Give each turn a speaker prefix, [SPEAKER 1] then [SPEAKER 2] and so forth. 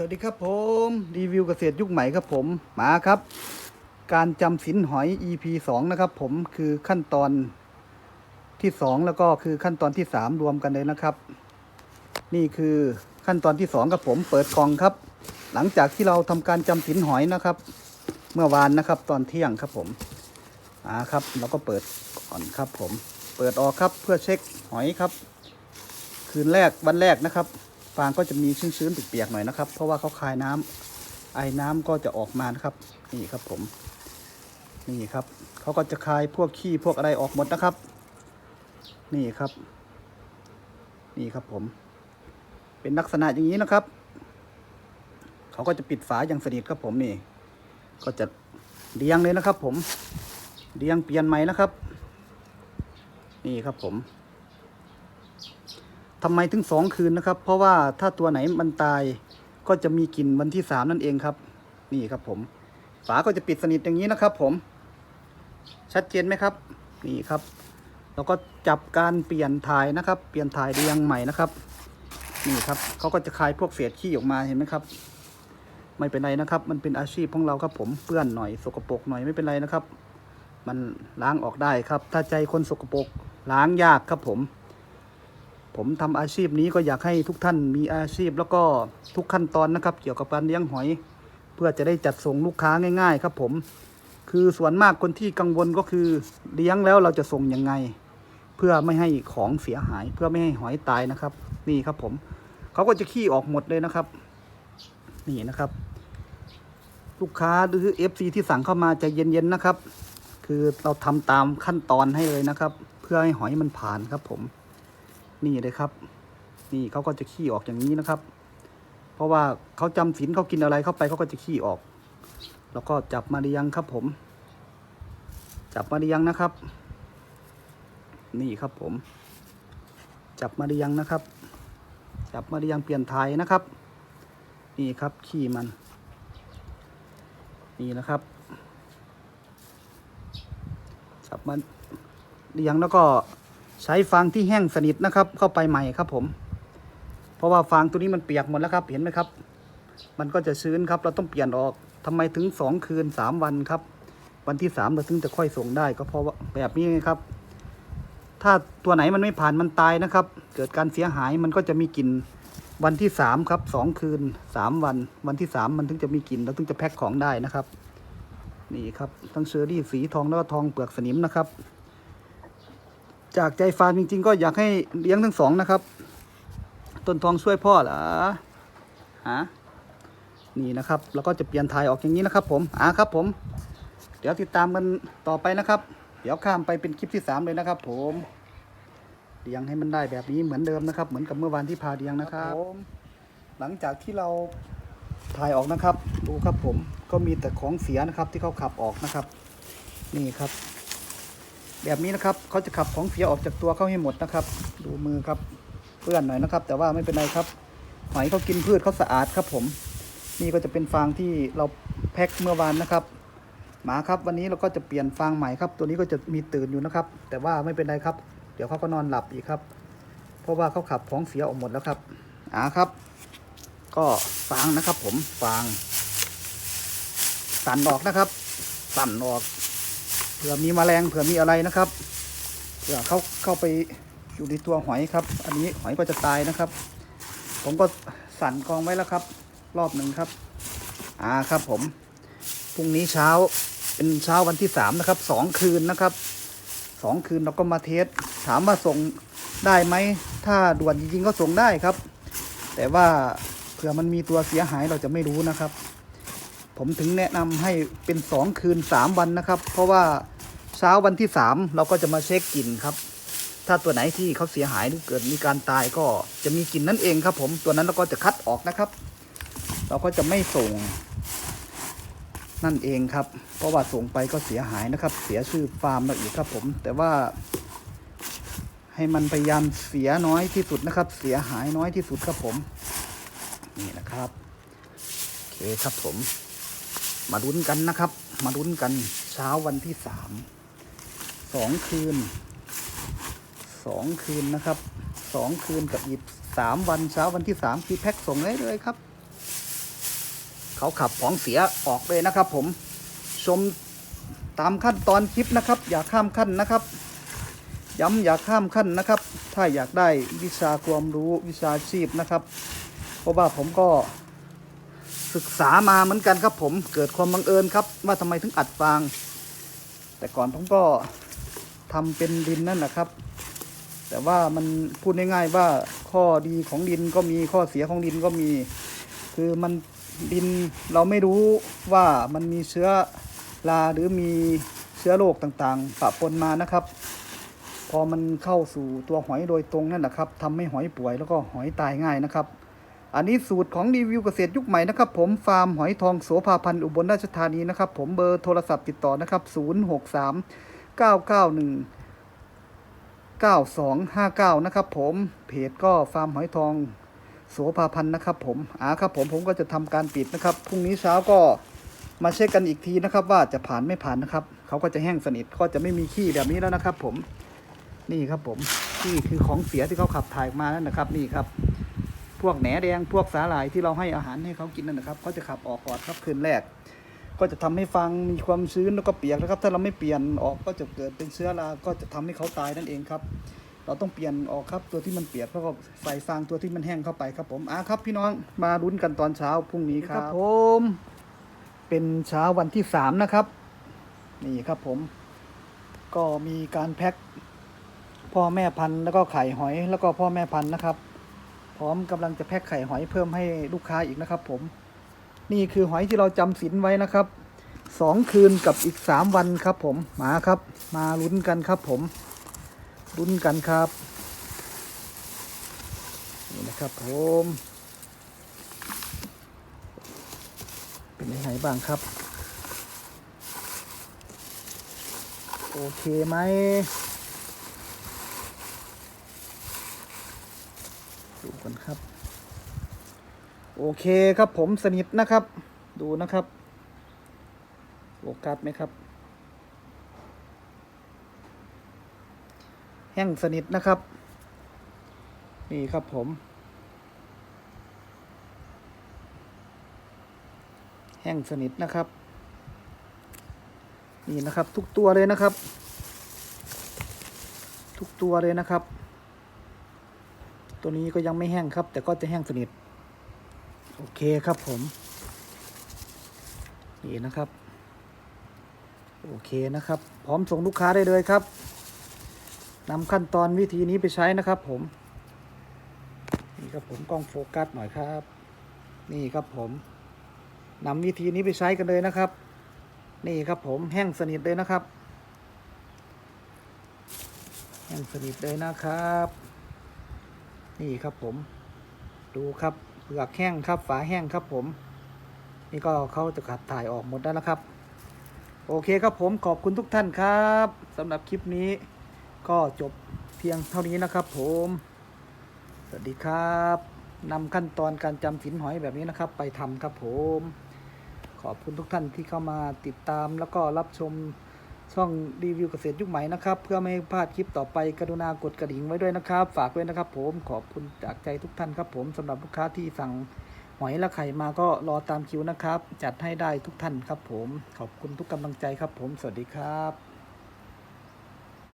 [SPEAKER 1] สวัสดีครับผมรีวิวเกษตรยุคใหม่ครับผมมาครับ การจำสินหอย EP 2 นะครับ ผมคือขั้นตอนที่ 2 แล้วก็คือขั้นตอนที่ 3 รวมกันเลยนะครับ นี่คือขั้นตอนที่ 2 ครับผมเปิดกล่องครับ หลังจากที่เราทำการจำสินหอยนะครับ เมื่อวานนะครับ ตอนเที่ยงครับผมอ่าครับเราก็เปิดก่อนครับผม เปิดออกครับเพื่อเช็คหอยครับ คืนแรกวันแรกนะครับ ฟางก็จะมีชื้นๆเปียกๆหน่อยนะครับ เพราะว่าเขาคายน้ำไอ้น้ำก็จะออกมานะครับ นี่ครับผม นี่ครับเขาก็จะคายพวกขี้พวกอะไรออกหมดนะครับ นี่ครับ นี่ครับผม เป็นลักษณะอย่างนี้นะครับเขาก็จะปิดฝาอย่างสนิทครับผมนี่ ก็จะเรียงเลยนะครับ ผมเรียงเปลี่ยนใหม่นะครับ นี่ครับผม ทำไมถึงสองคืนนะครับ เพราะว่าถ้าตัวไหนมันตายก็จะมีกลิ่นวันที่สามนั่นเองครับ นี่ครับผม ฝาก็จะปิดสนิทอย่างนี้นะครับ ผม ชัดเจนไหมครับ นี่ครับแล้วก็จับการเปลี่ยนถ่ายนะครับ เปลี่ยนถ่ายเรียงใหม่นะครับ นี่ครับเขาก็จะคายพวกเศษขี้ออกมาเห็นไหมครับ ไม่เป็นไรนะครับ มันเป็นอาชีพของเราครับผมเปื้อนหน่อยสกปรกหน่อยไม่เป็นไรนะครับ มันล้างออกได้ครับ ถ้าใจคนสกปรกล้างยากครับผม ผมทำอาชีพนี้ก็อยากให้ทุกท่านมีอาชีพแล้วก็ทุกขั้นตอนนะครับ เกี่ยวกับการเลี้ยงหอย เพื่อจะได้จัดส่งลูกค้าง่าย ๆ ครับผม คือส่วนมากคนที่กังวลก็คือเลี้ยงแล้วเราจะส่งยังไง เพื่อไม่ให้ของเสียหาย เพื่อไม่ให้หอยตายนะครับ นี่ครับผมเขาก็จะขี้ออกหมดเลยนะครับ นี่นะครับ ลูกค้าหรือ FC ที่สั่งเข้ามาใจเย็นๆนะครับ คือเราทำตามขั้นตอนให้เลยนะครับ เพื่อให้หอยมันผ่านครับผม นี่เลยครับ นี่เขาก็จะขี้ออกอย่างนี้นะครับ เพราะว่าเขาจำศีลเขากินอะไรเข้าไปเขาก็จะขี้ออก แล้วก็จับมาเรียงครับผม จับมาเรียงนะครับ นี่ครับผม จับมาเรียงนะครับ จับมาเรียงเปลี่ยนถ่ายนะครับ นี่ครับขี้มัน นี่นะครับ จับมาเรียงแล้วก็ ใช้ฟางที่แห้งสนิทนะครับ เข้าไปใหม่ครับผม เพราะว่าฟางตัวนี้มันเปียกหมดแล้วครับ เห็นไหมครับ มันก็จะชื้นครับ เราต้องเปลี่ยนออกทำไมถึงสองคืนสามวันครับ วันที่สามเราถึงจะค่อยส่งได้ ก็เพราะว่าแบบนี้ไงครับ ถ้าตัวไหนมันไม่ผ่านมันตายนะครับ เกิดการเสียหายมันก็จะมีกลิ่นวันที่สามครับสองคืนสามวัน วันที่สามมันถึงจะมีกลิ่นเราถึงจะแพ็คของได้นะครับ นี่ครับทั้งเชอรี่สีทองแล้วก็ทองเปลือกสนิมนะครับ จากใจฟาร์มจริง ๆ ก็อยากให้เลี้ยงทั้งสองนะครับ ต้นทองช่วยพ่อเหรอฮะนี่นะครับ แล้วก็จะเปลี่ยนถ่ายออกอย่างนี้นะครับ ผมอ่าครับ ผม เดี๋ยวติดตามกันต่อไปนะครับ เดี๋ยวข้ามไปเป็นคลิปที่สามเลยนะครับ ผมเลี้ยงให้มันได้แบบนี้เหมือนเดิมนะครับ เหมือนกับเมื่อวานที่พาเลี้ยงนะครับผมหลังจากที่เราถ่ายออกนะครับ ดูครับผมก็มีแต่ของเสียนะครับที่เขาขับออกนะครับ นี่ครับ แบบนี้นะครับเขาจะขับของเสียออกจากตัวเขาให้หมดนะครับ ดูมือครับเปื้อนหน่อยนะครับ แต่ว่าไม่เป็นไรครับหอยเขากินพืชเขาสะอาดครับ ผม นี่ก็จะเป็นฟางที่เราแพ็คเมื่อวานนะครับ หมาครับวันนี้เราก็จะเปลี่ยนฟางใหม่ครับ ตัวนี้ก็จะมีตื่นอยู่นะครับ แต่ว่าไม่เป็นไรครับ เดี๋ยวเขาก็นอนหลับอีกครับ เพราะว่าเขาขับของเสียออกหมดแล้วครับอ่าครับ ก็ฟางนะครับ ผมฟาง สั่นออกนะครับ สั่นออก เผื่อมีมแมลงเผื่อมีอะไรนะครับเผื่อเขาเข้าไปอยู่ในตัวหอยครับ อันนี้หอยก็จะตายนะครับ ผมก็สั่นกองไว้แล้วครับ รอบหนึ่งครับอ่าครับผมพรุ่งนี้เช้าเป็นเช้าวันที่สามนะครับสองคืนนะครับสองคืนเราก็มาเทสถามว่าส่งได้ไหมถ้าด่วนจริงๆก็ส่งได้ครับ แต่ว่าเผื่อมันมีตัวเสียหายเราจะไม่รู้นะครับ ผมถึงแนะนำให้เป็นสองคืนสามวันนะครับ เพราะว่าเช้าวันที่สามเราก็จะมาเช็คกลิ่นครับ ถ้าตัวไหนที่เขาเสียหายหรือเกิดมีการตายก็จะมีกลิ่นนั่นเองครับ ผมตัวนั้นเราก็จะคัดออกนะครับ เราก็จะไม่ส่งนั่นเองครับ เพราะว่าส่งไปก็เสียหายนะครับ เสียชื่อฟาร์มเราอีกครับ ผม แต่ว่า ให้มันพยายามเสียน้อยที่สุดนะครับ เสียหายน้อยที่สุดครับผม นี่นะครับ โอเคครับผม มาลุ้นกันนะครับ มาลุ้นกันเช้าวันที่สามสองคืนสองคืนนะครับสองคืนกับอีกสามวันเช้าวันที่สามคือแพ็คส่งได้เลยครับ เขาขับของเสียออกเลยนะครับ ผมชมตามขั้นตอนคลิปนะครับ อย่าข้ามขั้นนะครับ ย้ำอย่าข้ามขั้นนะครับ ถ้าอยากได้วิชาความรู้วิชาชีพนะครับ เพราะว่าผมก็ ศึกษามาเหมือนกันครับผมเกิดความบังเอิญครับ ว่าทำไมถึงอัดฟาง แต่ก่อนผมก็ทำเป็นดินนั่นแหละครับ แต่ว่ามันพูดง่ายๆว่าข้อดีของดินก็มีข้อเสียของดินก็มี คือมันดินเราไม่รู้ว่ามันมีเชื้อราหรือมีเชื้อโรคต่างๆปะปนมานะครับ พอมันเข้าสู่ตัวหอยโดยตรงนั่นแหละครับทำให้หอยป่วยแล้วก็หอยตายง่ายนะครับ อันนี้สูตรของรีวิวเกษตรยุคใหม่นะครับผมฟาร์มหอยทองโสภาพันธ์อุบลราชธานีนะครับผมเบอร์โทรศัพท์ติดต่อนะครับ 063 991 9259 นะครับผมเพจก็ฟาร์มหอยทองโสภาพันธ์นะครับผมอ่าครับผมผมก็จะทำการปิดนะครับพรุ่งนี้เช้าก็มาเช็คกันอีกทีนะครับ ว่าจะผ่านไม่ผ่านนะครับเขาก็จะแห้งสนิทก็จะไม่มีขี้แบบนี้แล้วนะครับ ผมนี่ครับผมนี่คือของเสียที่เขาขับถ่ายออกมานั่นนะครับ นี่ครับ พวกแหนแดงพวกสาหร่ายที่เราให้อาหารให้เขากินนั่นนะครับเขาจะขับออกก่อนครับคืนแรก ก็จะทำให้ฟังมีความชื้นแล้วก็เปียกนะครับ ถ้าเราไม่เปลี่ยนออกก็จะเกิดเป็นเชื้อราก็จะทำให้เขาตายนั่นเองครับ เราต้องเปลี่ยนออกครับตัวที่มันเปียกแล้วก็ใส่ฟางตัวที่มันแห้งเข้าไปครับผมอะครับ พี่น้องมาลุ้นกันตอนเช้าพรุ่งนี้ครับผมเป็นเช้าวันที่สามนะครับ นี่ครับผม ก็มีการแพ็คพ่อแม่พันธุ์แล้วก็ไข่หอยแล้วก็พ่อแม่พันธุ์นะครับ พร้อมกำลังจะแพ็คไข่หอยเพิ่มให้ลูกค้าอีกนะครับ ผม นี่คือหอยที่เราจำศีลไว้นะครับสองคืนกับอีกสามวันครับ ผมมาครับ มาลุ้นกันครับ ผมลุ้นกันครับนี่นะครับผมเป็นยังไงบ้างครับ โอเคไหม ดูกันครับ โอเคครับผมสนิทนะครับ ดูนะครับโฟกัสไหมครับ แห้งสนิทนะครับ นี่ครับผม แห้งสนิทนะครับ นี่นะครับทุกตัวเลยนะครับ ทุกตัวเลยนะครับ ตัวนี้ก็ยังไม่แห้งครับ แต่ก็จะแห้งสนิท โอเคครับผม นี่นะครับ โอเคนะครับ พร้อมส่งลูกค้าได้เลยครับนำขั้นตอนวิธีนี้ไปใช้นะครับผม นี่ครับผมกล้องโฟกัสหน่อยครับ นี่ครับผมนำวิธีนี้ไปใช้กันเลยนะครับ นี่ครับผมแห้งสนิทเลยนะครับ แห้งสนิทเลยนะครับ นี่ครับผม ดูครับเปลือกแห้งครับฝาแห้งครับผม นี่ก็เขาจะขัดถ่ายออกหมดแล้วนะครับ โอเคครับผมขอบคุณทุกท่านครับสำหรับคลิปนี้ ก็จบเพียงเท่านี้นะครับ ผม สวัสดีครับนำขั้นตอนการจำสินหอยแบบนี้นะครับ ไปทำครับผม ขอบคุณทุกท่านที่เข้ามาติดตามแล้วก็รับชม ช่องรีวิวเกษตรยุคใหม่นะครับ เพื่อไม่ให้พลาดคลิปต่อไปกรุณากดกระดิ่งไว้ด้วยนะครับ ฝากไว้นะครับผมขอบคุณจากใจทุกท่านครับผมสำหรับลูกค้าที่สั่งหอยและไข่มาก็รอตามคิวนะครับ จัดให้ได้ทุกท่านครับผม ขอบคุณทุกกำลังใจครับผม สวัสดีครับ